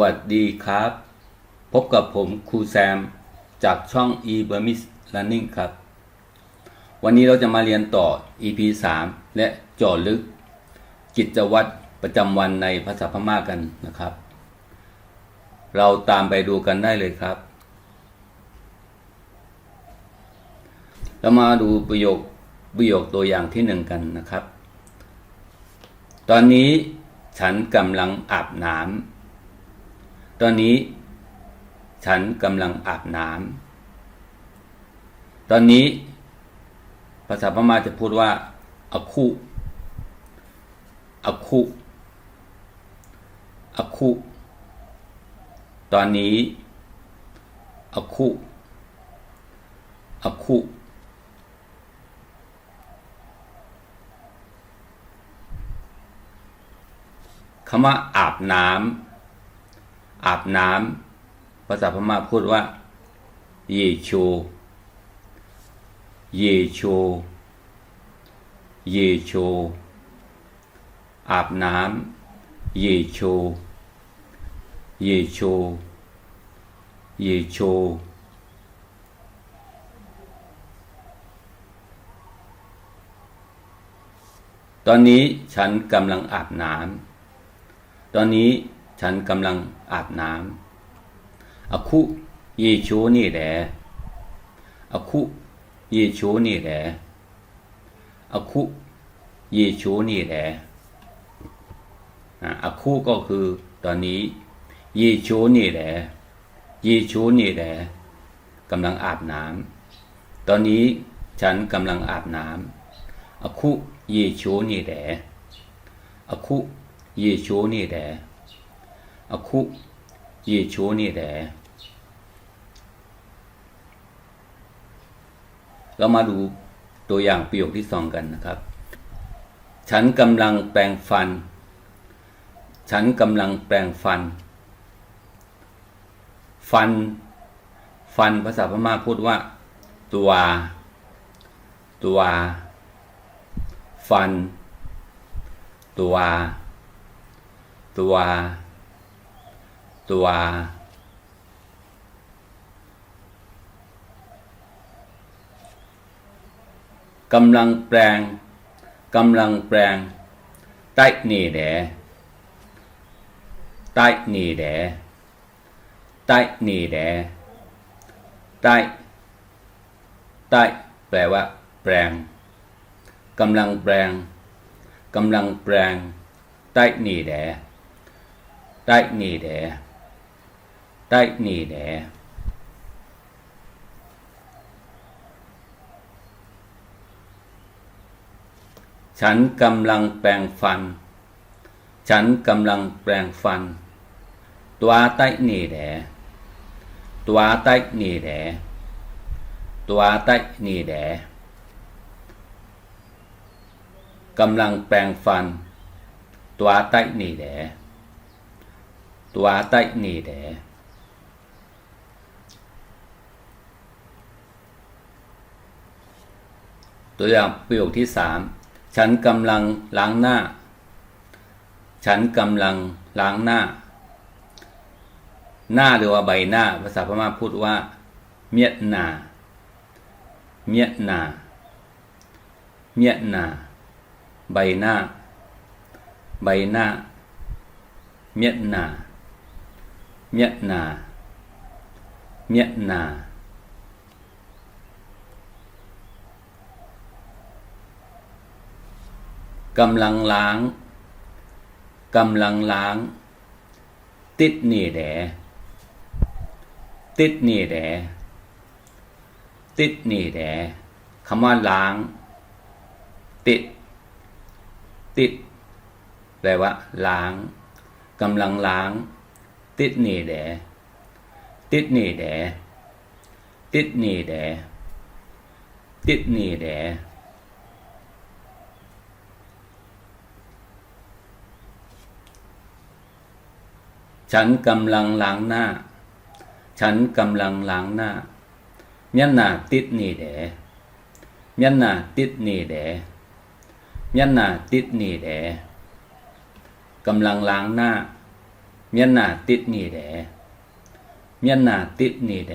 วัสดีครับ พบกับผมครูแซม จากช่อง e b u r m i s Learning ครับ วันนี้เราจะมาเรียนต่อ EP 3 และจาะลึก กิจวัตรประจำวันในภาษาพม่ากันนะครับ เราตามไปดูกันได้เลยครับ เรามาดูประโยคประโยคตัวอย่างที่หนึ่งกันนะครับ ตอนนี้ฉันกำลังอาบน้ำ ตอนนี้ฉันกำลังอาบน้ำตอนนี้ ภาษาพม่าจะพูดว่าอาคุอาคุอาคุ ตอนนี้อาคุอาคุคำว่าอาบน้ำ อาบน้ำภาษาพม่าพูดว่า เยโชเยโชเยโชอาบน้ำ เยโชเยโชเยโชตอนนี้ฉันกำลังอาบน้ำ ตอนนี้ ฉันกำลังอาบน้ำอคุยโชนี่แหละอคุยโชนี่แหละอคุยโชนี่แหละอคุก็คือตอนนี้ยโชนี่แหละยโชนี่แหละกำลังอาบน้ำตอนนี้ฉันกำลังอาบน้ำอคุยโชนี่แหละอคุยโชนี่แหละ อาคุเยโชนี่แหละเรามาดูตัวอย่างประโยคที่สองกันนะครับ ฉันกำลังแปรงฟัน ฉันกำลังแปรงฟัน ฟัน ฟันภาษาพม่าพูดว่า ตัว ตัว ฟัน ตัว ตัว ตัว กำลังแปลง กำลังแปลงใต้นี่แดใต้นี่แดใต้นี่แดใต้ใต้แปลว่า แปลงกำลังแปลงกำลังแปลงใต้นี่แดใต้นี่แด ใต้นี่แดฉันกำลังแปลงฟัน ฉันกำลังแปลงฟัน ตัวใต้นี่แดตัวใต้นี่แดตัวใต้นี่แดกำลังแปลงฟัน ตัวใต้นี่แดตัวใต้นี่แด ตัวอย่างประโยคที่สามฉันกำลังล้างหน้า ฉันกำลังล้างหน้า หน้าหรือว่าใบหน้า ภาษาพม่าพูดว่า เมียดนา เมียดนา เมียดนา ใบหน้า ใบหน้า เมียดนา เมียดนา เมียดนา กำลังล้างกำลังล้าง ติดนี่แดติดนี่แดติดนี่แดคำว่าล้าง ติด ติดแปลว่าล้างกำลังล้าง ติดนี่แดติดนี่แดติดนี่แดติดนี่แด ฉันกำลังล้างหน้า ฉันกำลังล้างหน้าเมียนนาติดนี่เดเมียนนาติดนี่เดเมียนนาติดนี่เดกำลังล้างหน้าเมียนนาติดนี่เดเมียนนาติดนี่เด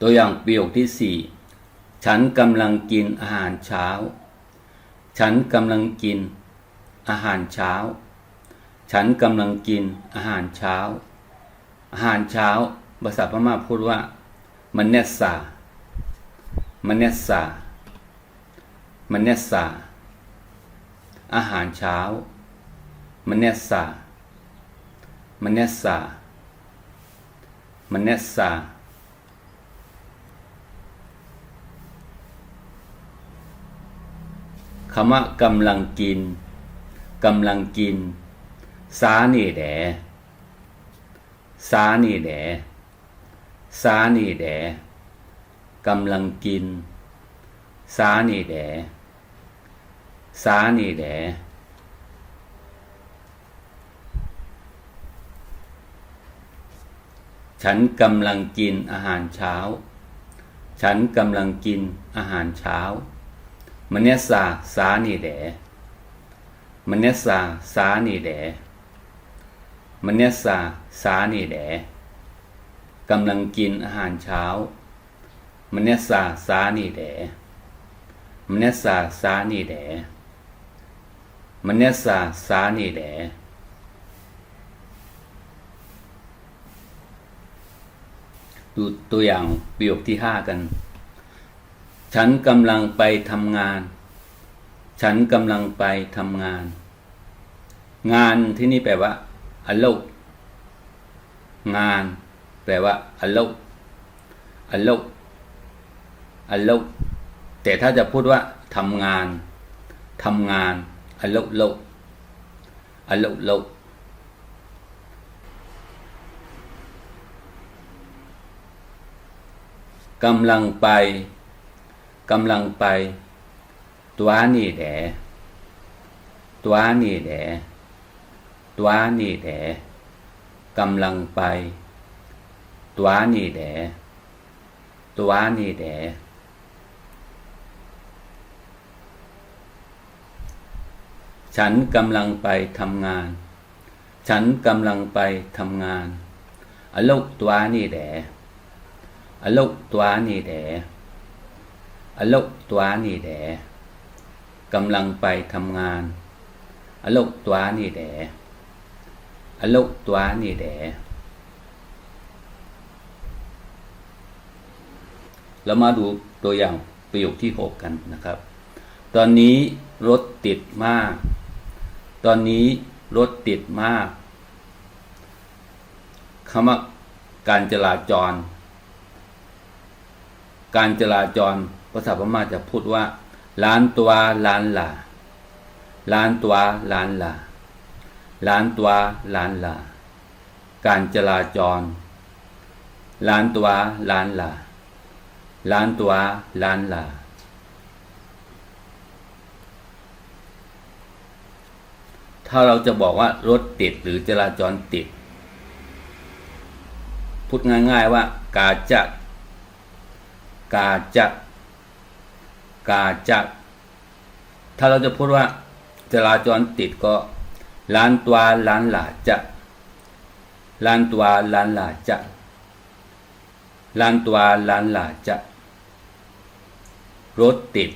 ตัวอย่างประโยคที่สี่ฉันกำลังกินอาหารเช้า ฉันกำลังกิน อาหารเช้า ฉันกำลังกินอาหารเช้า อาหารเช้าภาษาพม่าพูดว่า มันเนสซามันเนสซามันเนสซาอาหารเช้า มันเนสซามันเนสซามันเนสซา คำว่ากำลังกินกำลังกิน สานี่แดสานี่แดสานี่แดกำลังกิน สานี่แดสานี่แดฉันกำลังกินอาหารเช้า ฉันกำลังกินอาหารเช้า มันเนสซาสานีแดมันเนสซาสานีแดมันเนสซาสานีแดกำลังกินอาหารเช้ามันเนสซาสานีแดมันเนสซาสานีแดมันเนสซาสานีแดดูตัวอย่างประโยคที่ห้ากัน ฉันกำลังไปทำงาน ฉันกำลังไปทำงาน งานที่นี่แปลว่าอัลโลงาน แปลว่าอัลโลอัลโลอัลโลแต่ถ้าจะพูดว่าทำงานทำงานอัลโลโลอัลโลโลกำลังไป กำลังไป ตัวนี่แหลตัวนี่แหลตัวนี่แหลกำลังไป ตัวนี่แหลตัวนี่แหลฉันกำลังไปทำงาน ฉันกำลังไปทำงานอลกตัวนี่แหละอลกตัวนี่แหละ อโลกตัวนี่แหละกำลังไปทำงานอโลกตัวนี่แหละอลุกตัวนี่แหละเรามาดูตัวอย่างประโยคที่หกกันนะครับ ตอนนี้รถติดมาก ตอนนี้รถติดมากคำว่าการจราจร การจราจร ภาษาพม่าจะพูดว่าล้านตัวล้านหลาล้านตัวล้านหลาล้านตัวล้านหลาการจราจรล้านตัวล้านหลาล้านตัวล้านหลาถ้าเราจะบอกว่ารถติดหรือจราจรติด พูดง่ายๆว่ากาจะกาจะ กาจะ ถ้าเราจะพูดว่าจราจรติดก็ล้านตัวล้านหลาจะล้านตัวล้านหลาจะล้านตัวล้านหลาจะ รถติด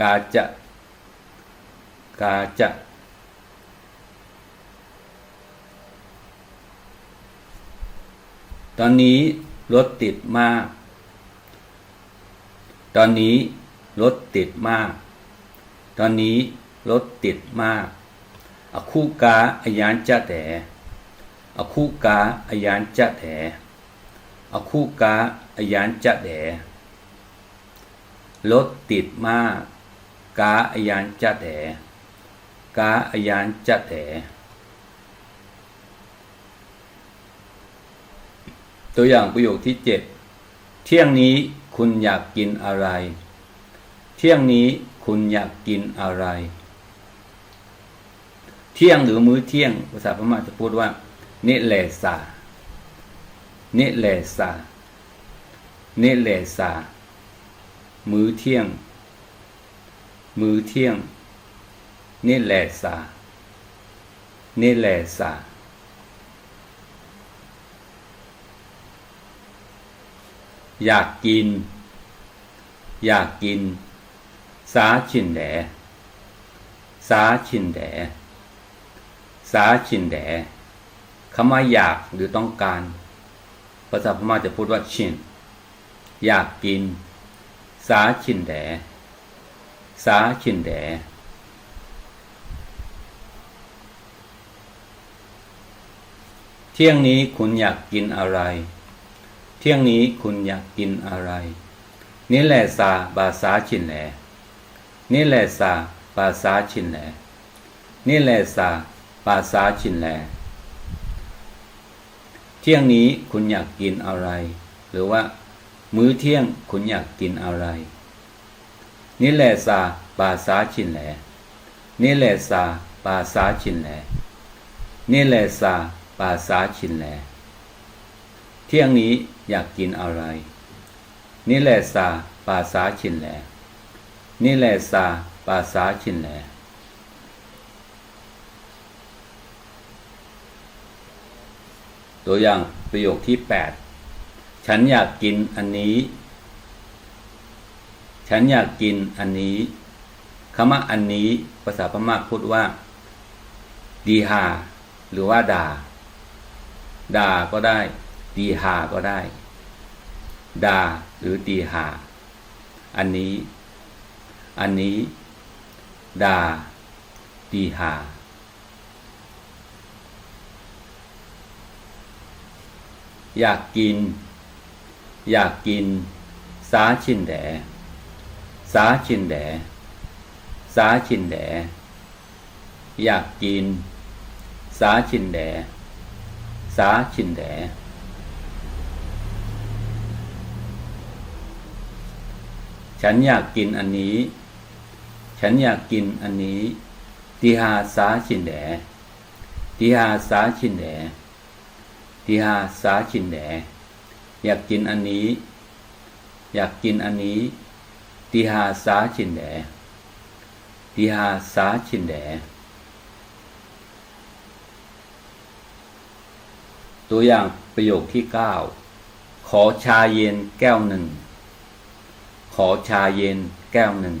กาจะ กาจะ ตอนนี้รถติดมาก ตอนนี้รถติดมาก ตอนนี้รถติดมาก อคูกาอายันจัดแต่อคูกาอายันจัดแต่อคูกาอายันจัดแต่รถติดมาก กาอายันจัดแต่กาอายันจัดแต่ตัวอย่างประโยคที่เจ็ดเที่ยงนี้ คุณอยากกินอะไร เที่ยงนี้คุณอยากกินอะไร เที่ยงหรือมื้อเที่ยงภาษาพม่าจะพูดว่า นิเลสานิเลสานิเลสามื้อเที่ยง มื้อเที่ยงนี่แลสานี่แลสา อยากกิน อยากกิน สาชินแดสาชินแดสาชินแดคำว่าอยากหรือต้องการ ภาษาพม่าจะพูดว่าชิน อยากกิน สาชินแดสาชินแดเที่ยงนี้คุณอยากกินอะไร เที่ยงนี้คุณอยากกินอะไร นี่แหละซาบาซาชินแหลนี่แหละซาบาซาชินแหลนี่แหละซาบาซาชินแหลเที่ยงนี้คุณอยากกินอะไร หรือว่า มื้อเที่ยงคุณอยากกินอะไร นี่แหละซาบาซาชินแหลนี่แหละซาบาซาชินแหลนี่แหละซาบาซาชินแหล ที่ยงนี้อยากกินอะไรนี่แหละซาบาซาชินแหลนี่แหละซาบาซาชินแหลตัวอย่างประโยคที่ 8 ฉันอยากกินอันนี้ ฉันอยากกินอันนี้คำว่าอันนี้ภาษาพม่าพูดว่า ดีฮาหรือว่าด่าด่าก็ได้ ดีฮาก็ได้ ดาหรือดีฮาอันนี้ อันนี้ ดาดีฮาอยากกิน อยากกิน สาชินแดสาชินแดสาชินแดอยากกิน สาชินแดสาชินแด ฉันอยากกินอันนี้ ฉันอยากกินอันนี้ติหาสาชินแดติหาสาชินแดติหาสาชินแดอยากกินอันนี้ อยากกินอันนี้ติหาสาชินแดติหาสาชินแดตัวอย่างประโยคที่ 9 ขอชาเย็นแก้วหนึ่ง ขอชาเย็นแก้วหนึ่ง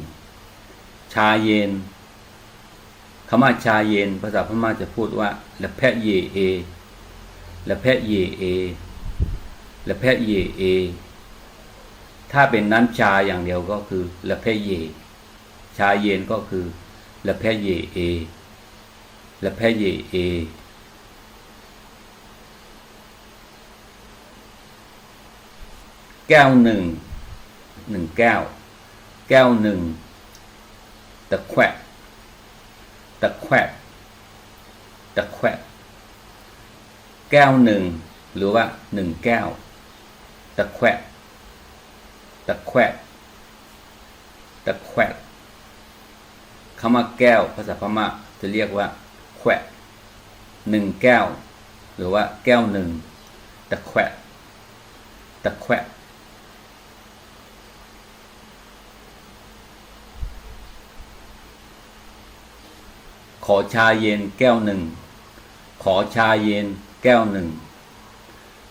ชาเย็นคำว่าชาเย็น ภาษาพม่าจะพูดว่าละแพะเยเอละแพะเยเอละแพะเยเอ ถ้าเป็นน้ำชาอย่างเดียวก็คือละแพะเย ชาเย็นก็คือละแพะเยเอละแพะเยเอแก้วหนึ่ง หนึ่งแก้ว แก้วหนึ่งตะแควะตะแควะตะแควะแก้วหนึ่งหรือว่าหนึ่งแก้วตะแควะตะแควะตะแควะคำว่าแก้วภาษาพม่าจะเรียกว่าแควะหนึ่งแก้ว หรือว่าแก้วหนึ่งตะแควะตะแควะ ขอชาเย็นแก้วหนึ่ง ขอชาเย็นแก้วหนึ่ง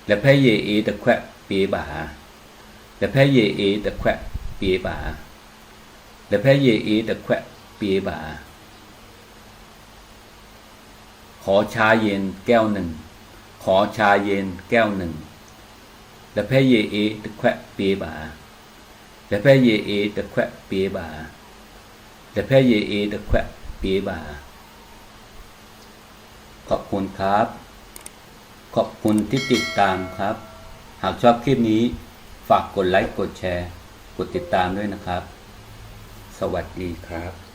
และแพ่เยเอตะแควะปีบาและแพ่เยเอตะแควะปีบาและแพ่เยเอตะแควะปีบา ขอชาเย็นแก้วหนึ่ง ขอชาเย็นแก้วหนึ่งและแพ่เยเอตะแควะปีบาและแพ่เยเอตะแควะปีบาและแพ่เยเอตะแควะปีบา ขอบคุณครับ ขอบคุณที่ติดตามครับ หากชอบคลิปนี้ ฝากกดไลค์ กดแชร์ กดติดตามด้วยนะครับ สวัสดีครับ